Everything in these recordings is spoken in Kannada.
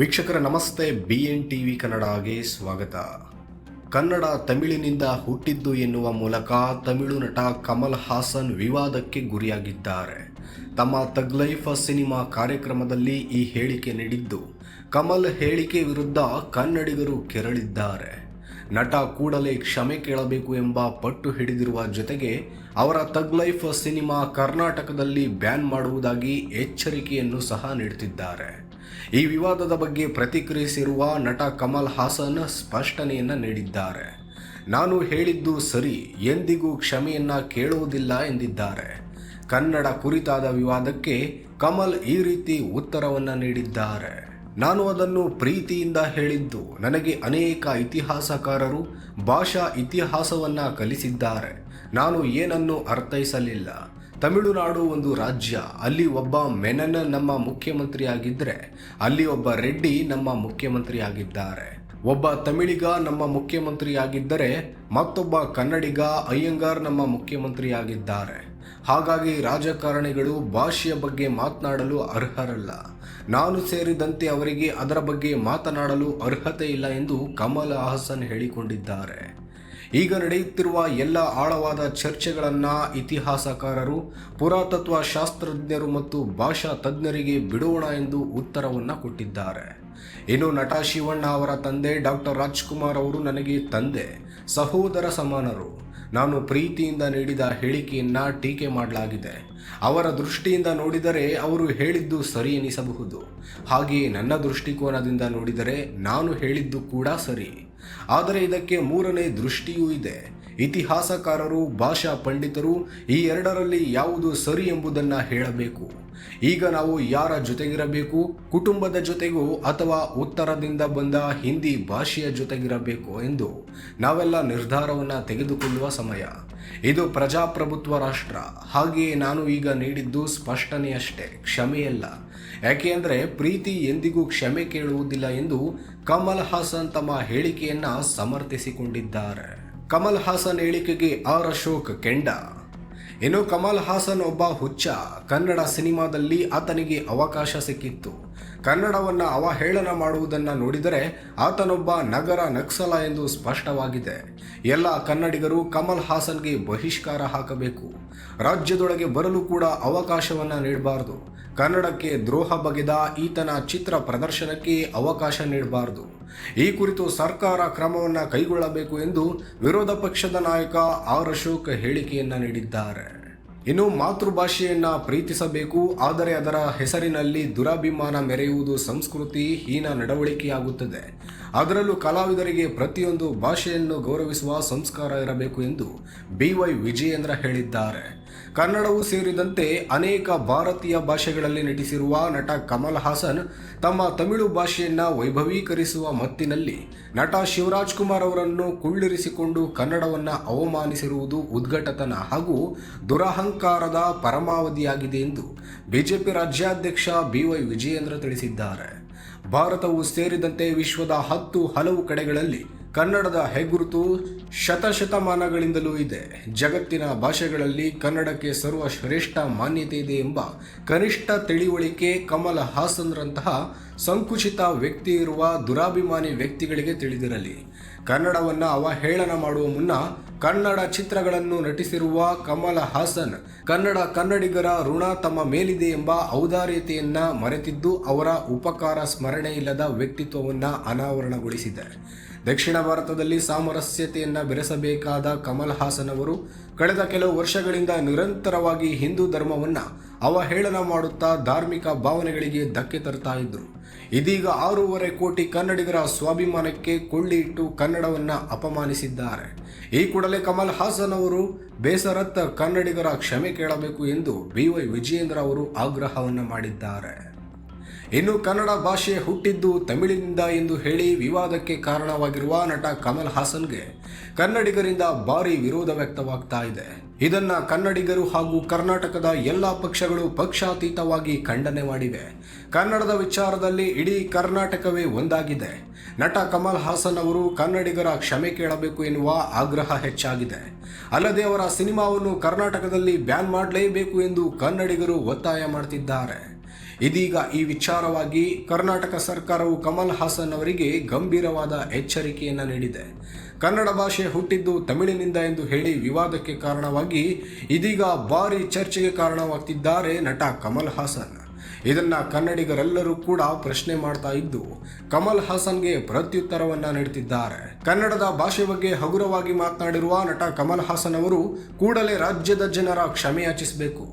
ವೀಕ್ಷಕರ ನಮಸ್ತೆ ಬಿ ಎನ್ ಟಿ ವಿ ಕನ್ನಡಗೆ ಸ್ವಾಗತ. ಕನ್ನಡ ತಮಿಳಿನಿಂದ ಹುಟ್ಟಿದ್ದು ಎನ್ನುವ ಮೂಲಕ ತಮಿಳು ನಟ ಕಮಲ್ ಹಾಸನ್ ವಿವಾದಕ್ಕೆ ಗುರಿಯಾಗಿದ್ದಾರೆ. ತಮ್ಮ ತಗ್ ಲೈಫ್ ಸಿನಿಮಾ ಕಾರ್ಯಕ್ರಮದಲ್ಲಿ ಈ ಹೇಳಿಕೆ ನೀಡಿದ್ದು, ಕಮಲ್ ಹೇಳಿಕೆ ವಿರುದ್ಧ ಕನ್ನಡಿಗರು ಕೆರಳಿದ್ದಾರೆ. ನಟ ಕೂಡಲೇ ಕ್ಷಮೆ ಕೇಳಬೇಕು ಎಂಬ ಪಟ್ಟು ಹಿಡಿದಿರುವ ಜೊತೆಗೆ, ಅವರ ತಗ್ ಲೈಫ್ ಸಿನಿಮಾ ಕರ್ನಾಟಕದಲ್ಲಿ ಬ್ಯಾನ್ ಮಾಡುವುದಾಗಿ ಎಚ್ಚರಿಕೆಯನ್ನು ಸಹ ನೀಡುತ್ತಿದ್ದಾರೆ. ಈ ವಿವಾದದ ಬಗ್ಗೆ ಪ್ರತಿಕ್ರಿಯಿಸಿರುವ ನಟ ಕಮಲ್ ಹಾಸನ್ ಸ್ಪಷ್ಟನೆಯನ್ನು ನೀಡಿದ್ದಾರೆ. ನಾನು ಹೇಳಿದ್ದು ಸರಿ, ಎಂದಿಗೂ ಕ್ಷಮೆಯನ್ನ ಕೇಳುವುದಿಲ್ಲ ಎಂದಿದ್ದಾರೆ. ಕನ್ನಡ ಕುರಿತಾದ ವಿವಾದಕ್ಕೆ ಕಮಲ್ ಈ ರೀತಿ ಉತ್ತರವನ್ನು ನೀಡಿದ್ದಾರೆ. ನಾನು ಅದನ್ನು ಪ್ರೀತಿಯಿಂದ ಹೇಳಿದ್ದು, ನನಗೆ ಅನೇಕ ಇತಿಹಾಸಕಾರರು ಭಾಷಾ ಇತಿಹಾಸವನ್ನ ಕಲಿಸಿದ್ದಾರೆ. ನಾನು ಏನನ್ನು ಅರ್ಥೈಸಲಿಲ್ಲ. ತಮಿಳುನಾಡು ಒಂದು ರಾಜ್ಯ. ಅಲ್ಲಿ ಒಬ್ಬ ಮೆನನ್ ನಮ್ಮ ಮುಖ್ಯಮಂತ್ರಿ ಮುಖ್ಯಮಂತ್ರಿಯಾಗಿದ್ದರೆ ಅಲ್ಲಿ ಒಬ್ಬ ರೆಡ್ಡಿ ನಮ್ಮ ಮುಖ್ಯಮಂತ್ರಿ ಆಗಿದ್ದಾರೆ ಒಬ್ಬ ತಮಿಳಿಗ ನಮ್ಮ ಮುಖ್ಯಮಂತ್ರಿ ಆಗಿದ್ದರೆ ಮತ್ತೊಬ್ಬ ಕನ್ನಡಿಗ ಅಯ್ಯಂಗಾರ್ ನಮ್ಮ ಮುಖ್ಯಮಂತ್ರಿ ಆಗಿದ್ದಾರೆ ಹಾಗಾಗಿ ರಾಜಕಾರಣಿಗಳು ಭಾಷೆಯ ಬಗ್ಗೆ ಮಾತನಾಡಲು ಅರ್ಹರಲ್ಲ. ನಾನು ಸೇರಿದಂತೆ ಅವರಿಗೆ ಅದರ ಬಗ್ಗೆ ಮಾತನಾಡಲು ಅರ್ಹತೆ ಇಲ್ಲ ಎಂದು ಕಮಲ್ ಹಾಸನ್ ಹೇಳಿಕೊಂಡಿದ್ದಾರೆ. ಈಗ ನಡೆಯುತ್ತಿರುವ ಎಲ್ಲ ಆಳವಾದ ಚರ್ಚೆಗಳನ್ನು ಇತಿಹಾಸಕಾರರು, ಪುರಾತತ್ವ ಶಾಸ್ತ್ರಜ್ಞರು ಮತ್ತು ಭಾಷಾ ತಜ್ಞರಿಗೆ ಬಿಡೋಣ ಎಂದು ಉತ್ತರವನ್ನು ಕೊಟ್ಟಿದ್ದಾರೆ. ಇನ್ನು ನಟ ಶಿವಣ್ಣ ಅವರ ತಂದೆ ಡಾಕ್ಟರ್ ರಾಜ್ಕುಮಾರ್ ಅವರು ನನಗೆ ತಂದೆ, ಸಹೋದರ ಸಮಾನರು. ನಾನು ಪ್ರೀತಿಯಿಂದ ನೀಡಿದ ಹೇಳಿಕೆಯನ್ನು ಟೀಕೆ ಮಾಡಲಾಗಿದೆ. ಅವರ ದೃಷ್ಟಿಯಿಂದ ನೋಡಿದರೆ ಅವರು ಹೇಳಿದ್ದು ಸರಿ ಎನಿಸಬಹುದು. ಹಾಗೆಯೇ ನನ್ನ ದೃಷ್ಟಿಕೋನದಿಂದ ನೋಡಿದರೆ ನಾನು ಹೇಳಿದ್ದು ಕೂಡ ಸರಿ. ಆದರೆ ಇದಕ್ಕೆ ಮೂರನೇ ದೃಷ್ಟಿಯೂ ಇದೆ. ಇತಿಹಾಸಕಾರರು, ಭಾಷಾ ಪಂಡಿತರು ಈ ಎರಡರಲ್ಲಿ ಯಾವುದು ಸರಿ ಎಂಬುದನ್ನು ಹೇಳಬೇಕು. ಈಗ ನಾವು ಯಾರ ಜೊತೆಗಿರಬೇಕು, ಕುಟುಂಬದ ಜೊತೆಗೂ ಅಥವಾ ಉತ್ತರದಿಂದ ಬಂದ ಹಿಂದಿ ಭಾಷೆಯ ಜೊತೆಗಿರಬೇಕು ಎಂದು ನಾವೆಲ್ಲ ನಿರ್ಧಾರವನ್ನು ತೆಗೆದುಕೊಳ್ಳುವ ಸಮಯ. ಇದು ಪ್ರಜಾಪ್ರಭುತ್ವ ರಾಷ್ಟ್ರ. ಹಾಗೆಯೇ ನಾನು ಈಗ ನೀಡಿದ್ದು ಸ್ಪಷ್ಟನೆಯಷ್ಟೇ. ಕ್ಷಮೆಯಲ್ಲ. ಯಾಕೆ ಅಂದರೆ ಪ್ರೀತಿ ಎಂದಿಗೂ ಕ್ಷಮೆ ಕೇಳುವುದಿಲ್ಲ ಎಂದು ಕಮಲ್ ಹಾಸನ್ ತಮ್ಮ ಹೇಳಿಕೆಯನ್ನು ಸಮರ್ಥಿಸಿಕೊಂಡಿದ್ದಾರೆ. ಕಮಲ್ ಹಾಸನ್ ಹೇಳಿಕೆಗೆ ಆರ್ ಅಶೋಕ್ ಕೆಂಡ. ಇನ್ನು ಕಮಲ್ ಹಾಸನ್ ಒಬ್ಬ ಹುಚ್ಚ. ಕನ್ನಡ ಸಿನಿಮಾದಲ್ಲಿ ಆತನಿಗೆ ಅವಕಾಶ ಸಿಕ್ಕಿತ್ತು. ಕನ್ನಡವನ್ನು ಅವಹೇಳನ ಮಾಡುವುದನ್ನು ನೋಡಿದರೆ ಆತನೊಬ್ಬ ನಗರ ನಕ್ಸಲ ಎಂದು ಸ್ಪಷ್ಟವಾಗಿದೆ. ಎಲ್ಲ ಕನ್ನಡಿಗರು ಕಮಲ್ ಹಾಸನ್ಗೆ ಬಹಿಷ್ಕಾರ ಹಾಕಬೇಕು. ರಾಜ್ಯದೊಳಗೆ ಬರಲು ಕೂಡ ಅವಕಾಶವನ್ನು ನೀಡಬಾರದು. ಕನ್ನಡಕ್ಕೆ ದ್ರೋಹ ಬಗೆದ ಈತನ ಚಿತ್ರ ಪ್ರದರ್ಶನಕ್ಕೆ ಅವಕಾಶ ನೀಡಬಾರದು. ಈ ಕುರಿತು ಸರ್ಕಾರ ಕ್ರಮವನ್ನು ಕೈಗೊಳ್ಳಬೇಕು ಎಂದು ವಿರೋಧ ಪಕ್ಷದ ನಾಯಕ ಆರ್ ಅಶೋಕ್ ಹೇಳಿಕೆಯನ್ನು ನೀಡಿದ್ದಾರೆ. ಇನ್ನು ಮಾತೃಭಾಷೆಯನ್ನು ಪ್ರೀತಿಸಬೇಕು, ಆದರೆ ಅದರ ಹೆಸರಿನಲ್ಲಿ ದುರಾಭಿಮಾನ ಮೆರೆಯುವುದು ಸಂಸ್ಕೃತಿ ಹೀನ ನಡವಳಿಕೆಯಾಗುತ್ತದೆ. ಅದರಲ್ಲೂ ಕಲಾವಿದರಿಗೆ ಪ್ರತಿಯೊಂದು ಭಾಷೆಯನ್ನು ಗೌರವಿಸುವ ಸಂಸ್ಕಾರ ಇರಬೇಕು ಎಂದು ಬಿವೈ ವಿಜಯೇಂದ್ರ ಹೇಳಿದ್ದಾರೆ. ಕನ್ನಡವೂ ಸೇರಿದಂತೆ ಅನೇಕ ಭಾರತೀಯ ಭಾಷೆಗಳಲ್ಲಿ ನಟಿಸಿರುವ ನಟ ಕಮಲ್ ಹಾಸನ್ ತಮ್ಮ ತಮಿಳು ಭಾಷೆಯನ್ನ ವೈಭವೀಕರಿಸುವ ಮತ್ತಿನಲ್ಲಿ ನಟ ಶಿವರಾಜ್ ಕುಮಾರ್ ಅವರನ್ನು ಕುಳ್ಳಿರಿಸಿಕೊಂಡು ಕನ್ನಡವನ್ನು ಅವಮಾನಿಸಿರುವುದು ಉದ್ಘಟತನ ಹಾಗೂ ದುರಹಂಕಾರದ ಪರಮಾವಧಿಯಾಗಿದೆ ಎಂದು ಬಿಜೆಪಿ ರಾಜ್ಯಾಧ್ಯಕ್ಷ ಬಿವೈ ವಿಜಯೇಂದ್ರ ತಿಳಿಸಿದ್ದಾರೆ. ಭಾರತವು ಸೇರಿದಂತೆ ವಿಶ್ವದ ಹತ್ತು ಹಲವು ಕಡೆಗಳಲ್ಲಿ ಕನ್ನಡದ ಹೆಗ್ಗುರುತು ಶತಶತಮಾನಗಳಿಂದಲೂ ಇದೆ. ಜಗತ್ತಿನ ಭಾಷೆಗಳಲ್ಲಿ ಕನ್ನಡಕ್ಕೆ ಸರ್ವಶ್ರೇಷ್ಠ ಮಾನ್ಯತೆ ಇದೆ ಎಂಬ ಕನಿಷ್ಠ ತಿಳಿವಳಿಕೆ ಕಮಲ್ ಹಾಸನ್ರಂತಹ ಸಂಕುಚಿತ ವ್ಯಕ್ತಿ ಇರುವ ದುರಾಭಿಮಾನಿ ವ್ಯಕ್ತಿಗಳಿಗೆ ತಿಳಿದಿರಲಿ. ಕನ್ನಡವನ್ನು ಅವಹೇಳನ ಮಾಡುವ ಮುನ್ನ ಕನ್ನಡ ಚಿತ್ರಗಳನ್ನು ನಟಿಸಿರುವ ಕಮಲ ಹಾಸನ್, ಕನ್ನಡ ಕನ್ನಡಿಗರ ಋಣ ತಮ್ಮ ಮೇಲಿದೆ ಎಂಬ ಔದಾರ್ಯತೆಯನ್ನ ಮರೆತಿದ್ದು ಅವರ ಉಪಕಾರ ಸ್ಮರಣೆ ಇಲ್ಲದ ವ್ಯಕ್ತಿತ್ವವನ್ನ ಅನಾವರಣಗೊಳಿಸಿದೆ. ದಕ್ಷಿಣ ಭಾರತದಲ್ಲಿ ಸಾಮರಸ್ಯತೆಯನ್ನು ಬೆರೆಸಬೇಕಾದ ಕಮಲ್ ಹಾಸನ್ ಅವರು, ಕಳೆದ ಕೆಲವು ವರ್ಷಗಳಿಂದ ನಿರಂತರವಾಗಿ ಹಿಂದೂ ಧರ್ಮವನ್ನ ಅವಹೇಳನ ಮಾಡುತ್ತಾ ಧಾರ್ಮಿಕ ಭಾವನೆಗಳಿಗೆ ಧಕ್ಕೆ ತರ್ತಾ ಇದ್ರು. ಇದೀಗ ಆರೂವರೆ ಕೋಟಿ ಕನ್ನಡಿಗರ ಸ್ವಾಭಿಮಾನಕ್ಕೆ ಕೊಳ್ಳಿ ಇಟ್ಟು ಕನ್ನಡವನ್ನ ಅಪಮಾನಿಸಿದ್ದಾರೆ. ಈ ಕೂಡಲೇ ಕಮಲ್ ಹಾಸನ್ ಅವರು ಬೇಸರತ್ತ ಕನ್ನಡಿಗರ ಕ್ಷಮೆ ಕೇಳಬೇಕು ಎಂದು ಬಿವೈ ವಿಜಯೇಂದ್ರ ಅವರು ಆಗ್ರಹವನ್ನು ಮಾಡಿದ್ದಾರೆ. ಇನ್ನು ಕನ್ನಡ ಭಾಷೆ ಹುಟ್ಟಿದ್ದು ತಮಿಳಿನಿಂದ ಎಂದು ಹೇಳಿ ವಿವಾದಕ್ಕೆ ಕಾರಣವಾಗಿರುವ ನಟ ಕಮಲ್ ಹಾಸನ್ಗೆ ಕನ್ನಡಿಗರಿಂದ ಭಾರಿ ವಿರೋಧ ವ್ಯಕ್ತವಾಗ್ತಾ ಇದೆ. ಇದನ್ನ ಕನ್ನಡಿಗರು ಹಾಗೂ ಕರ್ನಾಟಕದ ಎಲ್ಲ ಪಕ್ಷಗಳು ಪಕ್ಷಾತೀತವಾಗಿ ಖಂಡನೆ ಮಾಡಿವೆ. ಕನ್ನಡದ ವಿಚಾರದಲ್ಲಿ ಇಡೀ ಕರ್ನಾಟಕವೇ ಒಂದಾಗಿದೆ. ನಟ ಕಮಲ್ ಹಾಸನ್ ಅವರು ಕನ್ನಡಿಗರ ಕ್ಷಮೆ ಕೇಳಬೇಕು ಎನ್ನುವ ಆಗ್ರಹ ಹೆಚ್ಚಾಗಿದೆ. ಅಲ್ಲದೆ ಅವರ ಸಿನಿಮಾವನ್ನು ಕರ್ನಾಟಕದಲ್ಲಿ ಬ್ಯಾನ್ ಮಾಡಲೇಬೇಕು ಎಂದು ಕನ್ನಡಿಗರು ಒತ್ತಾಯ ಮಾಡ್ತಿದ್ದಾರೆ. ಇದೀಗ ಈ ವಿಚಾರವಾಗಿ ಕರ್ನಾಟಕ ಸರ್ಕಾರವು ಕಮಲ್ ಹಾಸನ್ ಅವರಿಗೆ ಗಂಭೀರವಾದ ಎಚ್ಚರಿಕೆಯನ್ನು ನೀಡಿದೆ. ಕನ್ನಡ ಭಾಷೆ ಹುಟ್ಟಿದ್ದು ತಮಿಳಿನಿಂದ ಎಂದು ಹೇಳಿ ವಿವಾದಕ್ಕೆ ಕಾರಣವಾಗಿ ಇದೀಗ ಭಾರಿ ಚರ್ಚೆಗೆ ಕಾರಣವಾಗ್ತಿದ್ದಾರೆ ನಟ ಕಮಲ್ ಹಾಸನ್. ಇದನ್ನ ಕನ್ನಡಿಗರೆಲ್ಲರೂ ಕೂಡ ಪ್ರಶ್ನೆ ಮಾಡ್ತಾ ಇದ್ದು, ಕಮಲ್ ಹಾಸನ್ಗೆ ಪ್ರತ್ಯುತ್ತರವನ್ನ ನೀಡುತ್ತಿದ್ದಾರೆ ಕನ್ನಡದ ಭಾಷೆ ಬಗ್ಗೆ ಹಗುರವಾಗಿ ಮಾತನಾಡಿರುವ ನಟ ಕಮಲ್ ಹಾಸನ್ ಅವರು ಕೂಡಲೇ ರಾಜ್ಯದ ಜನರ ಕ್ಷಮೆಯಾಚಿಸಬೇಕು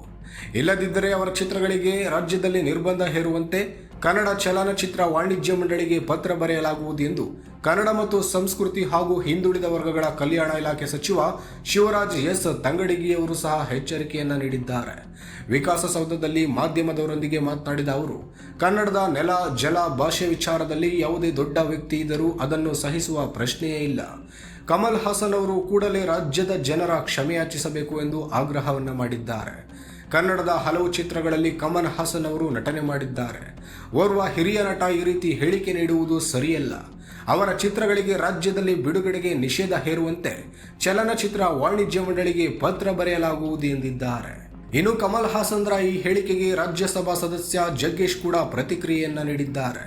ಇಲ್ಲದಿದ್ದರೆ ಅವರ ಚಿತ್ರಗಳಿಗೆ ರಾಜ್ಯದಲ್ಲಿ ನಿರ್ಬಂಧ ಹೇರುವಂತೆ ಕನ್ನಡ ಚಲನಚಿತ್ರ ವಾಣಿಜ್ಯ ಮಂಡಳಿಗೆ ಪತ್ರ ಬರೆಯಲಾಗುವುದು ಎಂದು ಕನ್ನಡ ಮತ್ತು ಸಂಸ್ಕೃತಿ ಹಾಗೂ ಹಿಂದುಳಿದ ವರ್ಗಗಳ ಕಲ್ಯಾಣ ಇಲಾಖೆ ಸಚಿವ ಶಿವರಾಜ್ ಎಸ್ ತಂಗಡಿಗಿಯವರು ಸಹ ಎಚ್ಚರಿಕೆಯನ್ನು ನೀಡಿದ್ದಾರೆ. ವಿಕಾಸಸೌಧದಲ್ಲಿ ಮಾಧ್ಯಮದವರೊಂದಿಗೆ ಮಾತನಾಡಿದ ಅವರು, ಕನ್ನಡದ ನೆಲ, ಜಲ, ಭಾಷೆ ವಿಚಾರದಲ್ಲಿ ಯಾವುದೇ ದೊಡ್ಡ ವ್ಯಕ್ತಿ ಇದ್ದರೂ ಅದನ್ನು ಸಹಿಸುವ ಪ್ರಶ್ನೆಯೇ ಇಲ್ಲ. ಕಮಲ್ ಹಾಸನ್ ಅವರು ಕೂಡಲೇ ರಾಜ್ಯದ ಜನರ ಕ್ಷಮೆಯಾಚಿಸಬೇಕು ಎಂದು ಆಗ್ರಹವನ್ನು ಮಾಡಿದ್ದಾರೆ. ಕನ್ನಡದ ಹಲವು ಚಿತ್ರಗಳಲ್ಲಿ ಕಮಲ್ ಹಾಸನ್ ಅವರು ನಟನೆ ಮಾಡಿದ್ದಾರೆ. ಓರ್ವ ಹಿರಿಯ ನಟ ಈ ರೀತಿ ಹೇಳಿಕೆ ನೀಡುವುದು ಸರಿಯಲ್ಲ. ಅವರ ಚಿತ್ರಗಳಿಗೆ ರಾಜ್ಯದಲ್ಲಿ ಬಿಡುಗಡೆಗೆ ನಿಷೇಧ ಹೇರುವಂತೆ ಚಲನಚಿತ್ರ ವಾಣಿಜ್ಯ ಮಂಡಳಿಗೆ ಪತ್ರ ಬರೆಯಲಾಗುವುದು ಎಂದಿದ್ದಾರೆ. ಇನ್ನು ಕಮಲ್ ಹಾಸನ್ರ ಈ ಹೇಳಿಕೆಗೆ ರಾಜ್ಯಸಭಾ ಸದಸ್ಯ ಜಗ್ಗೇಶ್ ಕೂಡ ಪ್ರತಿಕ್ರಿಯೆಯನ್ನ ನೀಡಿದ್ದಾರೆ.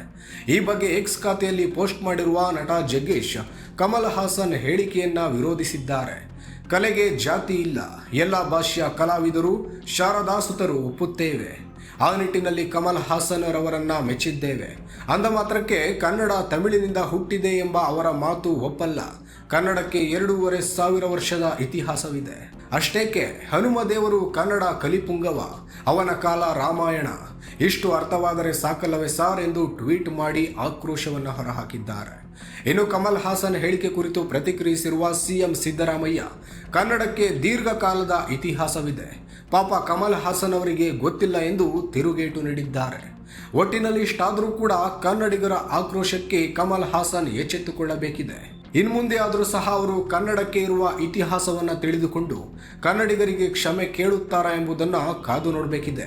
ಈ ಬಗ್ಗೆ ಎಕ್ಸ್ ಖಾತೆಯಲ್ಲಿ ಪೋಸ್ಟ್ ಮಾಡಿರುವ ನಟ ಜಗ್ಗೇಶ್ ಕಮಲ್ ಹಾಸನ್ ಹೇಳಿಕೆಯನ್ನ ವಿರೋಧಿಸಿದ್ದಾರೆ. ಕಲೆಗೆ ಜಾತಿ ಇಲ್ಲ. ಎಲ್ಲ ಭಾಷೆಯ ಕಲಾವಿದರು, ಶಾರದಾಸುತರು ಒಪ್ಪುತ್ತೇವೆ. ಆ ನಿಟ್ಟಿನಲ್ಲಿ ಕಮಲ್ ಹಾಸನ್ ರವರನ್ನ ಮೆಚ್ಚಿದ್ದೇವೆ. ಅಂದ ಮಾತ್ರಕ್ಕೆ ಕನ್ನಡ ತಮಿಳಿನಿಂದ ಹುಟ್ಟಿದೆ ಎಂಬ ಅವರ ಮಾತು ಒಪ್ಪಲ್ಲ. ಕನ್ನಡಕ್ಕೆ ಎರಡೂವರೆ ಸಾವಿರ ವರ್ಷದ ಇತಿಹಾಸವಿದೆ. ಅಷ್ಟೇಕೆ, ಹನುಮ ದೇವರು ಕನ್ನಡ ಕಲಿಪುಂಗವ, ಅವನ ಕಾಲ ರಾಮಾಯಣ. ಇಷ್ಟು ಅರ್ಥವಾದರೆ ಸಾಕಲ್ಲವೇ ಸಾರ್ ಎಂದು ಟ್ವೀಟ್ ಮಾಡಿ ಆಕ್ರೋಶವನ್ನು ಹೊರಹಾಕಿದ್ದಾರೆ. ಇನ್ನು ಕಮಲ್ ಹಾಸನ್ ಹೇಳಿಕೆ ಕುರಿತು ಪ್ರತಿಕ್ರಿಯಿಸಿರುವ ಸಿಎಂ ಸಿದ್ದರಾಮಯ್ಯ, ಕನ್ನಡಕ್ಕೆ ದೀರ್ಘಕಾಲದ ಇತಿಹಾಸವಿದೆ. ಪಾಪ ಕಮಲ್ ಹಾಸನ್ ಅವರಿಗೆ ಗೊತ್ತಿಲ್ಲ ಎಂದು ತಿರುಗೇಟು ನೀಡಿದ್ದಾರೆ. ಒಟ್ಟಿನಲ್ಲಿ ಇಷ್ಟಾದರೂ ಕೂಡ ಕನ್ನಡಿಗರ ಆಕ್ರೋಶಕ್ಕೆ ಕಮಲ್ ಹಾಸನ್ ಎಚ್ಚೆತ್ತುಕೊಳ್ಳಬೇಕಿದೆ. ಇನ್ಮುಂದೆ ಆದರೂ ಸಹ ಅವರು ಕನ್ನಡಕ್ಕೆ ಇರುವ ಇತಿಹಾಸವನ್ನು ತಿಳಿದುಕೊಂಡು ಕನ್ನಡಿಗರಿಗೆ ಕ್ಷಮೆ ಕೇಳುತ್ತಾರಾ ಎಂಬುದನ್ನು ಕಾದು ನೋಡಬೇಕಿದೆ.